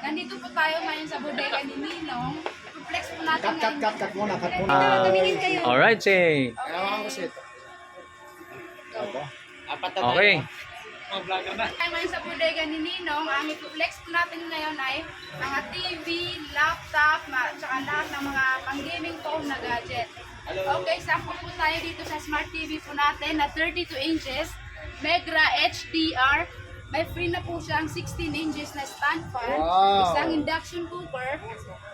Nandito po tayo ngayon sa bodega ni Ninong. Flex po natin Cut, cut, cut, cut muna, cut muna. Ah, tumingin kayo. Alright, say. Ayaw ko kasi. Apat na Okay. Tayo ngayon sa bodega ni Ninong. Ang i-flex po natin ngayon ay mga TV, laptop, ma- tsaka lahat ng mga pang-gaming phone na gadget. Okay, sample po tayo dito sa smart TV po natin na 32 inches, Megra HDR. May free na po siyang 16 inches na stand fan, Wow. isang induction cooker,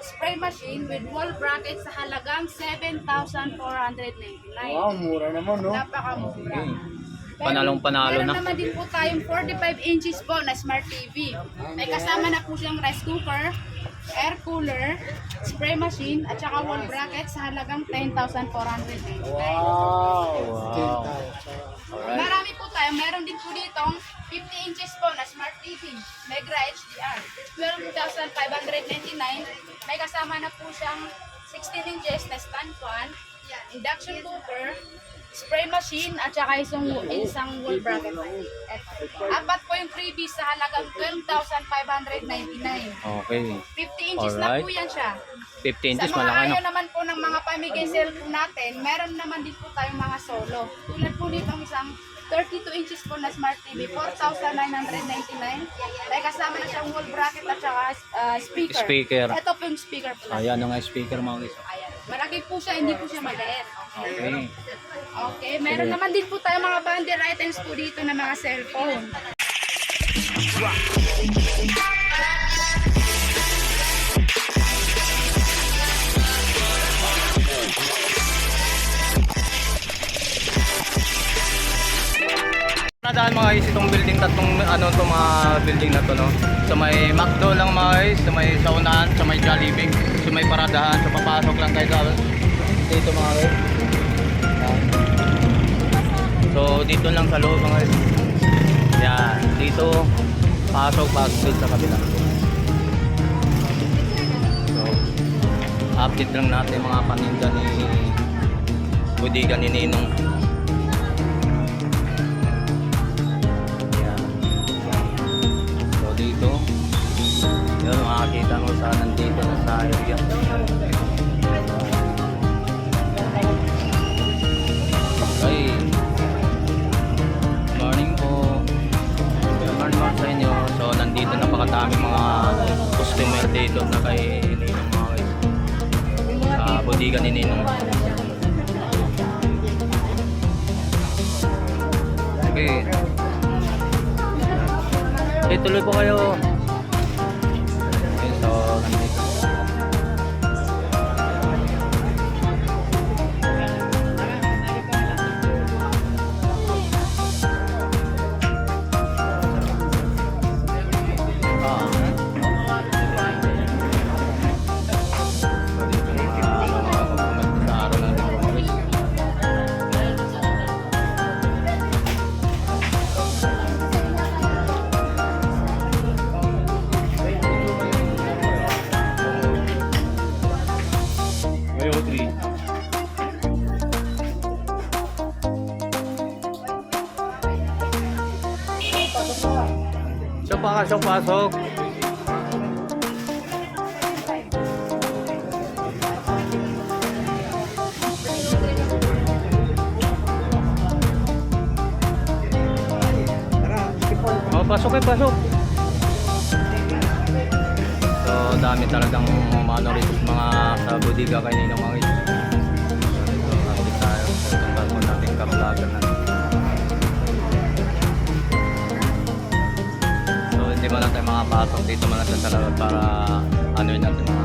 spray machine with wall bracket sa halagang 7,499. Wow, mura naman, no? Napakamura. Panalong panalo Meron na. naman din po tayong 45 inches po na smart TV. May kasama na po siyang rice cooker, air cooler, spray machine, at saka wall bracket sa halagang 10,499. Wow. Wow. Alright. Marami po tayo. Meron din po ditong 50 inches po na smart TV, Megra HDR. 12,599. May kasama na po siyang 16 inches na stand fan, induction cooker, spray machine, at saka isang, isang wall bracket. Eto. Apat po yung freebies sa halagang 12,599. Okay. 50 inches na Alright. po yan siya. 50 inches Sa mga malaki ayaw no? naman po ng mga pamigay cellphone natin, meron naman din po tayong mga solo. Tulad po nitong isang 32 inches po na smart TV, 4,999. May kasama na siyang wall bracket at saka uh, speaker. Speaker. Ito po yung speaker po. Ayan ang speaker mga guys. Ayan. Malaki po siya, hindi po siya maliit. Okay. Okay, meron naman din po tayong mga bundle items po dito na mga cellphone. Nadaan mga guys itong building tatlong ano to mga building na to no. Sa may McDo lang mga guys, sa may saunahan, sa may Jollibee, sa may paradahan, so papasok lang kayo sa dito mga guys. So dito lang sa loob mga guys. Yan, dito pasok pasok sa kabila. So update lang natin mga paninda ni Budiga ni Ninong. Napakadami mga customer dito na kay Ninong mga guys. Sa bodega ni Ninong. Okay. Okay, tuloy po kayo. Pasok pasok. Oh, pasok eh, pasok. So, dami talagang umano rito mga sa bodega kay Ninong mga ito. Hindi mo natin makapasok dito man natin sa loob para ano yun natin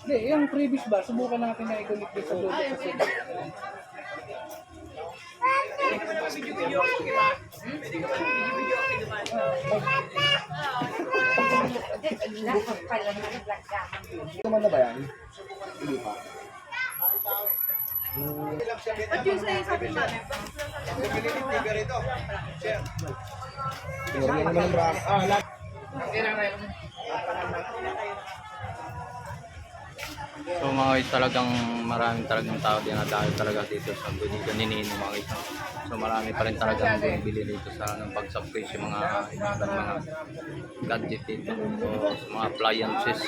Hindi, yung previous ba, subukan natin na i-connect sa. Kasi, Ito man na ba yan? Hindi pa. Pero yan naman ang bra. Ah, lahat. So mga guys, talagang maraming talagang tao din dahil talaga dito sa Budigan ni Nino mga guys. So marami pa rin talagang bumibili dito sa ng pag-subscribe yung mga ibang mga gadget dito. So mga appliances.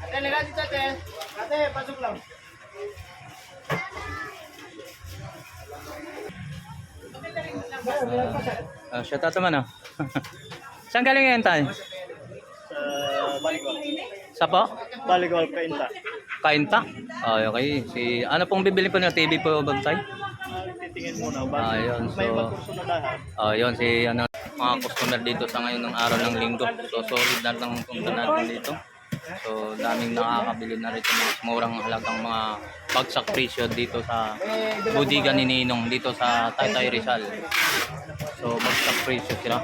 Ate, nila dito ate. Ate, pasok lang. Uh, shout out naman ah. Saan galing yan tayo? Sa Baligol. Sa po? Baligol, Kainta. Kainta? Ay, okay. Si, ano pong bibili po na TV po ba tayo? Titingin muna. Ah, yun. May So, magkurso na lahat. Ah, yun si ano mga customer dito sa ngayon ng araw ng linggo. So solid na lang punta natin dito. So daming nakakabili na rito mga murang halagang mga bagsak presyo dito sa Budigan ni Ninong dito sa Taytay Rizal. So bagsak presyo sila.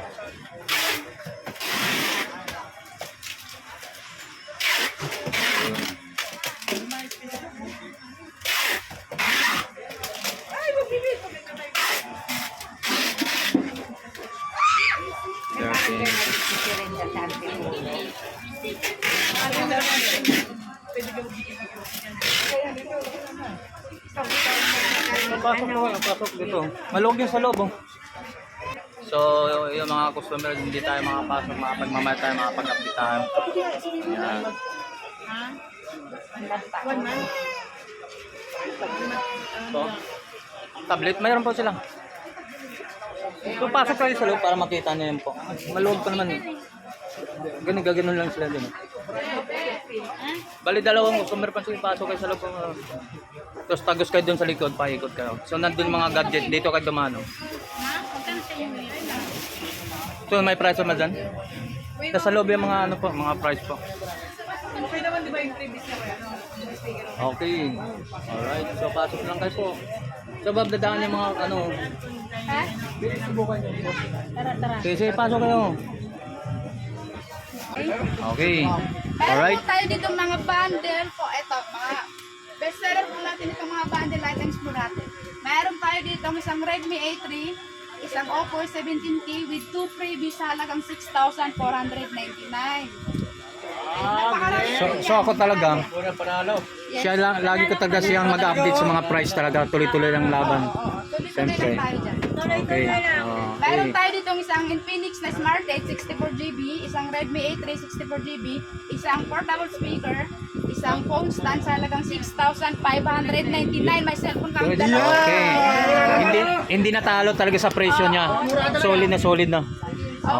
Dito. Maluwag yung sa loob. Oh. So, yung mga customer, hindi tayo makapasok, makapagmamahal tayo, makapag-update tayo. Yan. So, tablet, mayroon po sila. So, pasok kayo sa loob para makita niyo yun po. Maluwag pa naman. eh. Ganun, gaganon lang sila din. Bali, dalawang customer pa sila pasok kayo sa loob. Tapos tagos kayo dun sa likod, paikot kayo. So, nandun mga gadget, dito kayo dumano. So, may price naman dyan? Nasa loob yung mga ano po, mga price po. Okay. Alright. So, pasok lang kayo po. So, Bob, dadaan yung mga ano. Ha? Sige, sige, pasok kayo. Okay. Meron Alright. po tayo dito mga bundle po. Ito, mga bestseller po natin itong mga bundle items po natin. Meron tayo dito isang Redmi A3, isang Oppo 17K with two freebies sa halagang 6,499. Napakarami So, so ako talaga, siya lang, lagi ko talaga siyang mag-update sa mga price talaga. Tuloy-tuloy lang laban. Siyempre. Okay. Meron Okay. tayo dito isang Infinix na Smart 8 64GB, isang Redmi A3 64GB, isang portable speaker, isang phone stand sa halagang 6,599. May cellphone kami dalawa. Okay. Hindi hindi natalo talaga sa presyo niya. Solid na solid na.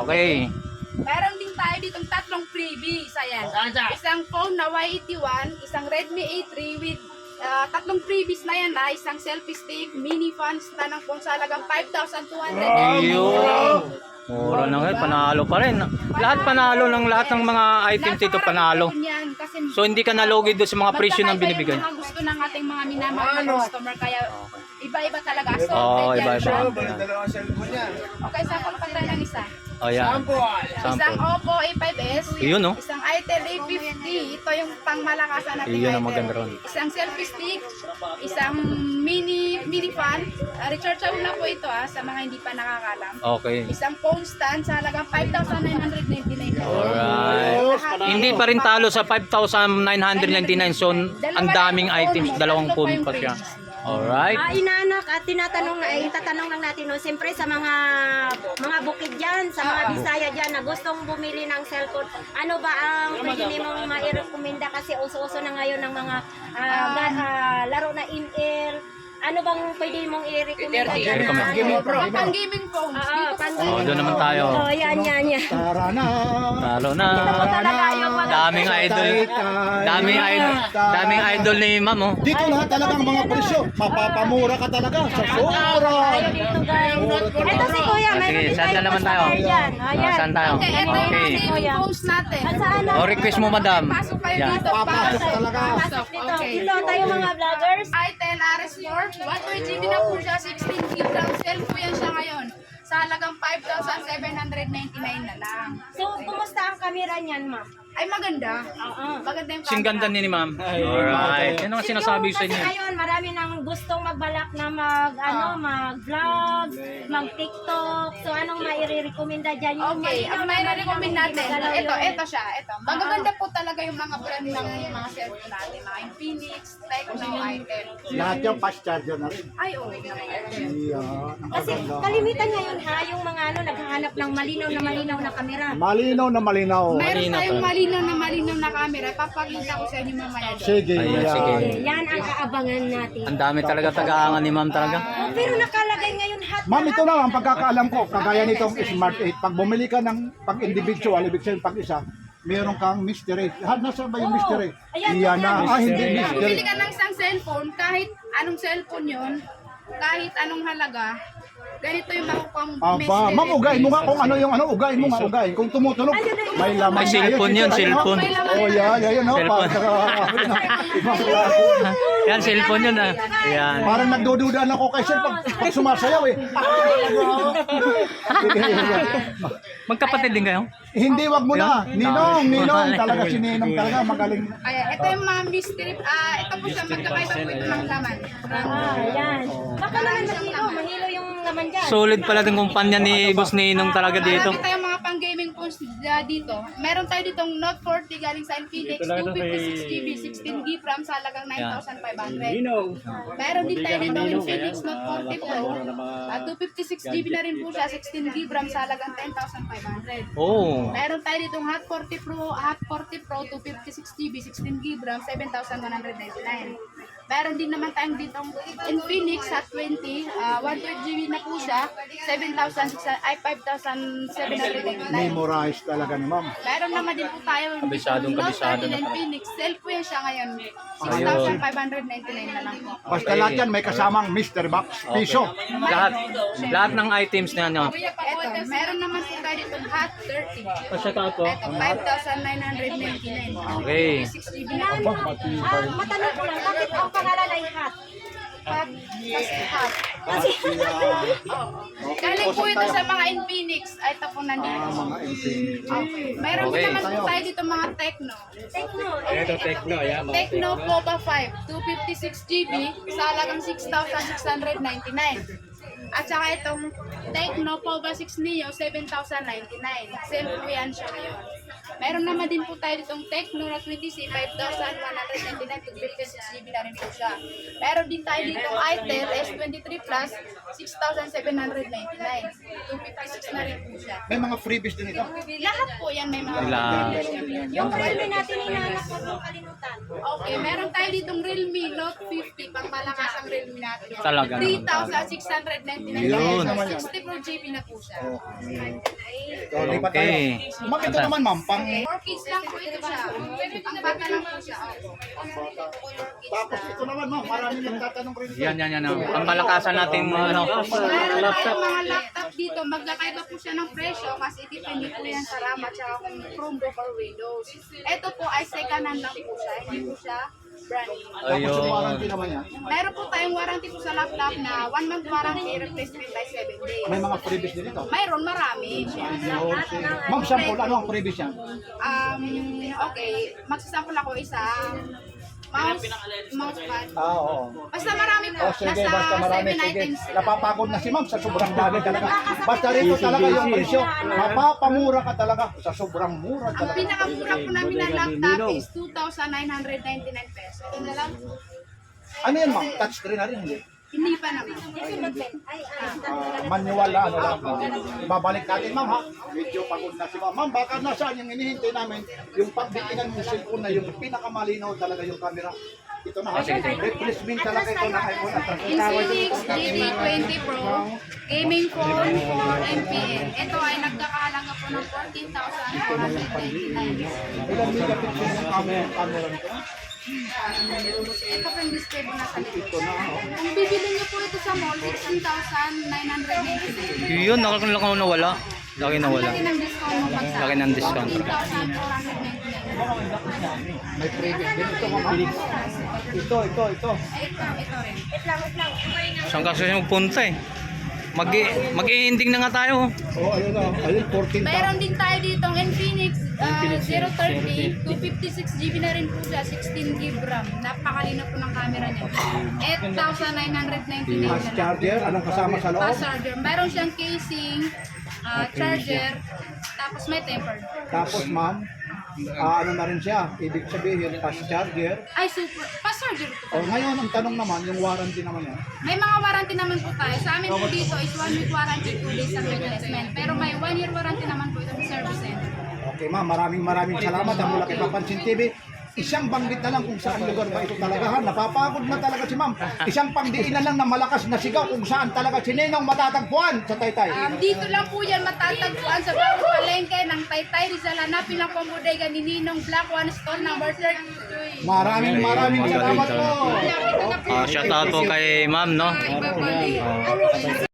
Okay. Meron din tayo ditong tatlong freebies. Ayan. Isang phone na Y81, isang Redmi A3 with ah, tatlong freebies na yan na isang selfie stick, mini fan stand ng phone sa halagang 5,200. Ayun. Mura na ngayon, panalo pa rin. Lahat panalo ng lahat ng mga items dito panalo. Yan, kasi So hindi ka nalugi doon sa mga presyo ng magkakaiba binibigay. Yung mga gusto ng ating mga minamahal na customer kaya iba-iba talaga. So, Oo, yan, iba-iba. Okay, sample pa tayo ng isa. Oh, yan. Isang Sample. Oppo A5s, Yun, no? isang Itel A50, ito yung pangmalakasan natin Yun ang maganda ron. Isang selfie stick, isang mini mini fan, uh, rechargeable na po ito ah, sa mga hindi pa nakakalam. Okay. Isang phone stand sa halagang 5,999. Alright. Hindi pa rin talo sa 5,999. So, ang daming items. Dalawang phone pa siya. Alright. Ah, inaanak at tinatanong na, eh, tatanong lang natin no, siyempre sa mga mga bukid diyan, sa mga Bisaya diyan na gustong bumili ng cellphone. Ano ba ang pwede nimong mairekomenda kasi uso-uso na ngayon ng mga ah, ga- ah, laro na in-air. Ano bang pwede mong i-recommend? I-recommend. Gaming Pro. Pang gaming phones. Oo, Dito pang Oh, doon naman tayo. Oh, yan, yan, yan. Tara na. Talo na. Daming idol. Daming idol. Daming idol ni ma'am oh. Dito lahat talagang mga presyo. Mapapamura ka talaga sa guys. Ito si Kuya, Ah, meron sige, din saan tayo na naman tayo? Ah, Ayan. saan tayo? Okay, ito yung gaming phones natin. Na? Oh, request mo madam. Pasok kayo dito. Papasok Pasok. talaga. Pasok. Dito, Okay. dito tayo mga vloggers. i10 RS4, 128GB na po siya, 16GB lang. Sell po yan siya ngayon. Sa halagang 5,799 na lang. So, kumusta ang camera niyan, ma'am? Ay, maganda. Oo. Maganda yung Sing ganda ni ni ma'am. Alright. Yan ang sinasabi sa Kasi inyo. ngayon, marami nang gustong magbalak na mag, ano, mag-vlog, mag-tiktok. So, anong maire-recommenda dyan? Yung Okay, ang may recommend na natin, ito, ito siya, ito. Magaganda po talaga yung mga brand ng mga cellphone natin, mga Infinix, Tecno, item. Lahat yung fast charger na rin. Ay, ang Kasi kaganda. kalimitan ngayon ha, yung mga ano, naghahanap ng malinaw na malinaw na kamera. Malinaw na malinaw. Meron Malinaw tayong to. Malinaw na malinaw na camera. Papakita ko sa inyo mamaya. doon. Sige, Ayan, yan. sige. Yan ang aabangan natin. Ang dami talaga tagaangan ni ma'am talaga. Oh, pero nakalagay ngayon hot Ma'am, ito lang ang pagkakaalam ko. Kagaya nitong Smart 8. Pag bumili ka ng pag individual, ibig sabihin pag isa, meron kang mystery. Ha, nasa ba yung Oo. mystery? Ayan, Iyan na. ayan. Ah, hindi Pag mystery. bumili ka ng isang cellphone, kahit anong cellphone yon, kahit anong halaga, ganito yung mong Aba, message. ma'am, ugayin mo nga kung ano yung ano, ugayin mo nga, ugayin. Kung tumutunog, may laman. May cellphone yun, cellphone. Oh, yan, yan, yan. oh, Cellphone. Yan, cellphone yun ah. Yan. Parang nagdududa na ako kay Sir pag, pag sumasayaw eh. Magkapatid din kayo? Hindi, wag mo na. Ninong, Ninong. Talaga si Ninong talaga. Magaling. Kaya ito yung mga mystery, ah, ito po siya, magkakaiba po ito ng laman. Ah, yan. Baka naman mahilo, mahilo yung laman dyan. Solid pala din kumpanya ni Boss Ninong talaga dito. Marami tayong mga pang gaming phones ah, dito. Meron tayo ditong Note 40 galing sa Infinix, 256GB, 16GB RAM sa halagang 9,500. Meron din tayo ditong Infinix Note 40 Pro, ah, 256GB na rin po siya, 16GB RAM sa halagang 10,500. Oh. Meron tayo ditong Hot 40 Pro, Hot 40 Pro 256GB, 16GB RAM, 7,199. Meron din naman tayong ditong Infinix Hot 20, uh, 128GB na po siya, 7,600 ay 5,799. Memorize talaga ni ma'am. Meron naman din po tayo Kabisadong kabisado 30 na pala. Infinix. Sell po yan siya ngayon. 6,599 na lang po. Basta lahat yan may kasamang Mr. Box. Piso. Lahat lahat ng items na yan. Ito, meron naman po tayo ditong Hot 30. Pasya ka ako. Ito, 5,999. Okay. 6GB na Yan, ah, matanong ko lang, bakit ang pangalan ay hot? Hot, kasi hot. Kasi, Galing po ito sa mga Infinix. Ay, ito po nandito. Mga Infinix. Okay. Okay. din naman po tayo dito mga Tecno. Tecno, Tecno Pova 5, 256GB sa halagang 6,699. At saka itong Tecno Pova 6 Neo, 7,099. Sale po yan siya ngayon. Meron naman din po tayo ditong Tecno na 20C, 5,199 to 56GB na rin po siya. Meron din tayo ditong Itel S23 Plus, 6,799. 256 na rin po siya. May mga freebies din ito. Lahat po yan may mga Lahat. yung Realme natin inaanap ko kung kalimutan. Okay, meron tayo ditong Realme Note 50, pang malakas ang Realme natin. Talaga naman. 3,699 Yun. pesos. 64 GB na po siya. Tayo. Okay. Ma'am, ito naman ma'am, pang... For kids lang po ito siya. Ang bata lang po siya. Tapos ito naman ma'am, marami nagtatanong rin ito. Yan, yan, yan. Ang malakasan nating ano. Meron tayong mga laptop dito. Magkakaiba po siya ng presyo kasi depende po yan sa RAM at saka kung Chromebook or Windows. Ito po ay second hand lang po siya. Hindi po siya yung warranty Ayun. naman yan. Meron po tayong warranty po sa laptop na 1 month warranty replacement by 7 days. May mga freebies din ito. Mayroon marami. Ma'am, sample, ano ang freebies yan? Um, okay, magsasample ako isa. Mouse, mousepad. Ah, oo. Basta marami po. Oh, sige, Nasa basta marami. 7 Sige, items. sila. napapagod na si ma'am sa sobrang dami talaga. Basta rito talaga yung presyo. Mapapamura ka talaga sa sobrang mura Ang talaga. pinakamura po namin na laptop is 2,999 pesos. Yun na lang. Ano yan ma'am? Touchscreen na rin, hindi? Hindi pa naman. Manual na ano lang. Babalik natin, ma'am ha. Medyo pagod na si ma'am. Ma'am, baka nasaan yung inihintay namin, yung pagbitingan ng cellphone na yung pinakamalinaw talaga yung camera. Ito na ha. Replacement talaga ito ng iPhone at Infinix GT20 Pro gaming phone for MPN. Ito ay nagkakahalaga po ng 14,499. Ilan megapixel yung camera nito? Ito po yung display po nasa likod. Na. Kung bibili niyo po ito sa mall, 16,999. Yun, nakalaki na nawala. Laki nawala. Laki ng discount mo pag sa Laki ng discount. 14,499. May previous din ito? Ito, ito, ito. Ito, ito rin. na. Saan kasi magpunta eh? Mag mag-i-ending na nga tayo. Oh, ayun na. Ayun, 14 Mayroon din tayo dito ng Infinix uh, 030, 256 GB na rin po siya, 16 GB RAM. Napakalino po ng camera niya. 8,999 Fast na charger, anong kasama sa loob? Fast charger. Mayroon siyang casing, uh, charger, tapos may tempered. Tapos ma'am, ah, ano na rin siya, ibig sabihin, fast charger. Ay, super. Fast charger ito. O ngayon, ang tanong naman, yung warranty naman yan. May mga warranty naman po tayo. Sa amin po dito is 1 week warranty, 2 days ang replacement. Pero may 1 year warranty naman po ito sa service center. Okay ma'am, maraming maraming salamat ang mula kay Papansin TV. Isang banggit na lang kung saan lugar ba ito talaga ha. Napapagod na talaga si ma'am. Isang pangdiinan lang na malakas na sigaw kung saan talaga si Ninong matatagpuan sa Taytay. Um, dito lang po yan matatagpuan sa bagong palengke ng Taytay Rizal. Hanapin lang po ang bodega ni Ninong Black One Store number 32. Maraming maraming salamat po. Ah, shout out po kay ma'am, no? Bye-bye.